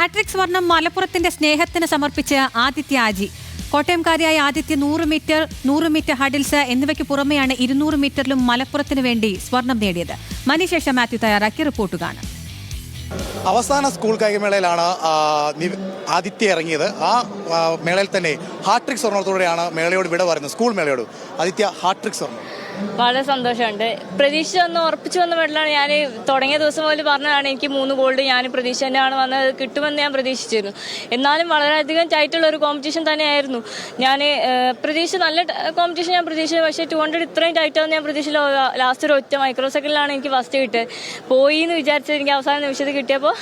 Hat trick സ്വർണം മലപ്പുറത്തിന്റെ സ്നേഹത്തിന് സമർപ്പിച്ച് ആദിത്യ ആജി കോട്ടയംകാരിയായ ആദിത്യ നൂറ് മീറ്റർ നൂറ് മീറ്റർ ഹഡിൽസ് എന്നിവയ്ക്ക് പുറമെയാണ് ഇരുന്നൂറ് മീറ്ററിലും മലപ്പുറത്തിന് വേണ്ടി സ്വർണം നേടിയത്. മനീഷേഷ മാത്യു തയ്യാറാക്കിയ റിപ്പോർട്ട് കാണാം. അവസാന സ്കൂൾ കായികമേളയിലാണ് ആദിത്യ ഇറങ്ങിയത്. ആ, മേളയിൽ തന്നെ ഹാട്രിക് സ്വർണത്തോടെയാണ് മേളയോട് വിട പറയുന്നത് സ്കൂൾ മേളയോട്. ആദിത്യ ഹാട്രിക് സ്വർണം. വളരെ സന്തോഷമുണ്ട്. പ്രതീക്ഷ വന്ന് ഉറപ്പിച്ചു വന്ന മെഡലാണ് ഞാൻ. തുടങ്ങിയ ദിവസം മുതൽ പറഞ്ഞതാണ് എനിക്ക് മൂന്ന് ഗോൾഡ് ഞാൻ പ്രതീക്ഷ തന്നെയാണ് വന്നത്. കിട്ടുമെന്ന് ഞാൻ പ്രതീക്ഷിച്ചിരുന്നു. എന്നാലും വളരെയധികം ടൈറ്റുള്ള ഒരു കോമ്പറ്റീഷൻ തന്നെയായിരുന്നു. ഞാൻ പ്രതീക്ഷ നല്ല കോമ്പറ്റീഷൻ ഞാൻ പ്രതീക്ഷിച്ചു പക്ഷേ ടു ഹൺഡ്രഡ് ഇത്രയും ടൈറ്റാന്ന് ഞാൻ പ്രതീക്ഷിച്ചില്ല. ലാസ്റ്റ് ഒരു ഒറ്റ മൈക്രോ സെക്കൻഡിലാണ് എനിക്ക് ഫസ്റ്റ് കിട്ടിയത്. പോയി എന്ന് വിചാരിച്ചത് എനിക്ക് അവസാന നിമിഷത്തിൽ കിട്ടിയപ്പോൾ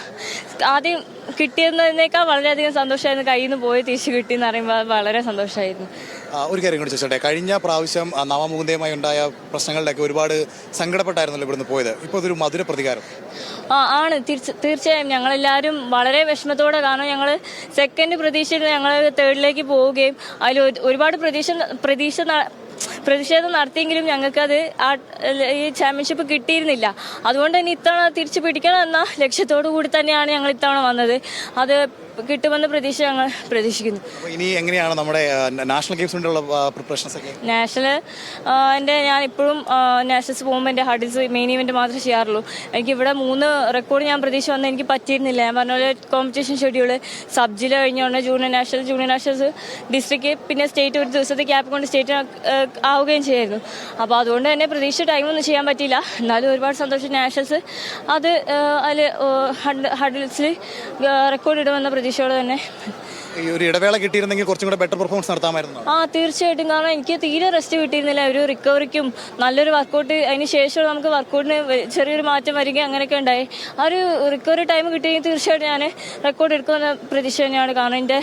ആദ്യം കിട്ടിയതിനേക്കാൾ വളരെയധികം സന്തോഷമായിരുന്നു. കയ്യിൽ നിന്ന് പോയി തിരിച്ച് കിട്ടിയെന്ന് പറയുമ്പോൾ വളരെ സന്തോഷമായിരുന്നു. ഒരു കാര്യം കൂടി ചോദിച്ചോട്ടെ. കഴിഞ്ഞ പ്രാവശ്യം നവമുകുന്ദയുമായി ഉണ്ടായ പ്രശ്നങ്ങളിലൊക്കെ ഒരുപാട് സങ്കടപ്പെട്ടായിരുന്നല്ലോ ഇവിടുന്ന് പോയത്. ഇപ്പോൾ അതൊരു മധുര പ്രതികാരം. ആ ആണ്. തീർച്ച തീർച്ചയായും ഞങ്ങളെല്ലാവരും വളരെ വിഷമത്തോടെ കാരണം ഞങ്ങൾ സെക്കൻഡ് പ്രതീക്ഷയിൽ ഞങ്ങൾ തേർഡിലേക്ക് പോവുകയും അതിൽ ഒരുപാട് പ്രതീക്ഷ പ്രതീക്ഷ പ്രതിഷേധം നടത്തിയെങ്കിലും ഞങ്ങൾക്കത് ആ ഈ ചാമ്പ്യൻഷിപ്പ് കിട്ടിയിരുന്നില്ല. അതുകൊണ്ട് തന്നെ ഇത്തവണ തിരിച്ചു പിടിക്കണം എന്ന ലക്ഷ്യത്തോടു കൂടി തന്നെയാണ് ഞങ്ങൾ ഇത്തവണ വന്നത്. അത് കിട്ടുമെന്ന പ്രതീക്ഷ ഞങ്ങൾ പ്രതീക്ഷിക്കുന്നു. അപ്പോൾ ഇനി എങ്ങനെയാണ് നമ്മുടെ നാഷണൽ ഗെയിംസ് വേണ്ടിയുള്ള പ്രിപ്പറേഷൻസ് ഒക്കെ? നാഷണൽ എന്റെ ഞാൻ ഇപ്പോഴും നാഷണൽസ് പോകുമ്പോൾ എന്റെ ഹഡിൽസ് മെയിൻ ഇവന്റ് മാത്രമേ ചെയ്യാറുള്ളൂ. എനിക്ക് ഇവിടെ മൂന്ന് റെക്കോർഡ് ഞാൻ പ്രതീക്ഷ വന്നാൽ എനിക്ക് പറ്റിയിരുന്നില്ല. ഞാൻ പറഞ്ഞ പോലെ കോമ്പറ്റീഷൻ ഷെഡ്യൂൾ സബ് ജില്ല കഴിഞ്ഞുകൊണ്ട് junior national junior nationals district പിന്നെ സ്റ്റേറ്റ് ഒരു ദിവസത്തെ ക്യാപ്പ് കൊണ്ട് സ്റ്റേറ്റ് ആവുകയും ചെയ്യായിരുന്നു. അപ്പോൾ അതുകൊണ്ട് തന്നെ പ്രതീക്ഷ ടൈമൊന്നും ചെയ്യാൻ പറ്റിയില്ല. എന്നാലും ഒരുപാട് സന്തോഷം നാഷണൽസ്. അത് അതിൽ ഹഡിൽസിൽ റെക്കോർഡ് ഇടുമെന്ന പ്രതീക്ഷയോടെ തന്നെ ഈ ഒരു ഇടവേള കിട്ടിയിരുന്നെങ്കിൽ കുറച്ചും കൂടെ ബെറ്റർ പെർഫോമൻസ് നടത്താമായിരുന്നു. ആ തീർച്ചയായിട്ടും. കാരണം എനിക്ക് തീരെ റെസ്റ്റ് കിട്ടിയിരുന്നില്ല. ഒരു റിക്കവറിക്കും നല്ലൊരു വർക്കൗട്ട് അതിന് ശേഷം നമുക്ക് വർക്കൗട്ടിന് ചെറിയൊരു മാറ്റം വരികയും അങ്ങനെയൊക്കെ ഉണ്ടായി. ആ ഒരു റിക്കവറി ടൈം കിട്ടിയെങ്കിൽ തീർച്ചയായിട്ടും ഞാൻ റെക്കോർഡ് എടുക്കുമെന്ന പ്രതീക്ഷ തന്നെയാണ്. കാരണം എന്റെ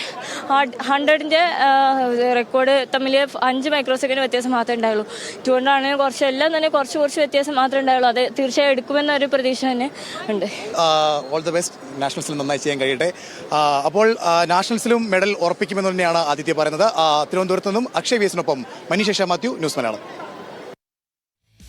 ഹൺഡ്രഡിന്റെ റെക്കോർഡ് തമ്മിൽ അഞ്ച് മൈക്രോ സെക്കൻഡ് വ്യത്യാസം മാത്രമേ ഉണ്ടായുള്ളൂ. അതുകൊണ്ടാണ് കുറച്ച് എല്ലാം തന്നെ കുറച്ച് കുറച്ച് വ്യത്യാസം മാത്രമേ ഉണ്ടായുള്ളൂ. അത് തീർച്ചയായും എടുക്കുമെന്ന ഒരു പ്രതീക്ഷ തന്നെ ഉണ്ട്. ഓൾ ദ ബെസ്റ്റ് നാഷണൽസിൽ നന്നായി ചെയ്യാൻ കഴിയട്ടെ. അപ്പോൾ ആ, മെഡൽ ഉറപ്പിക്കുമെന്ന് തന്നെയാണ് ആദിത്യ പറയുന്നത്. തിരുവനന്തപുരത്ത് നിന്നും അക്ഷയ് വേസിനൊപ്പം മനീഷ മാത്യു ന്യൂസ് മലയാളം.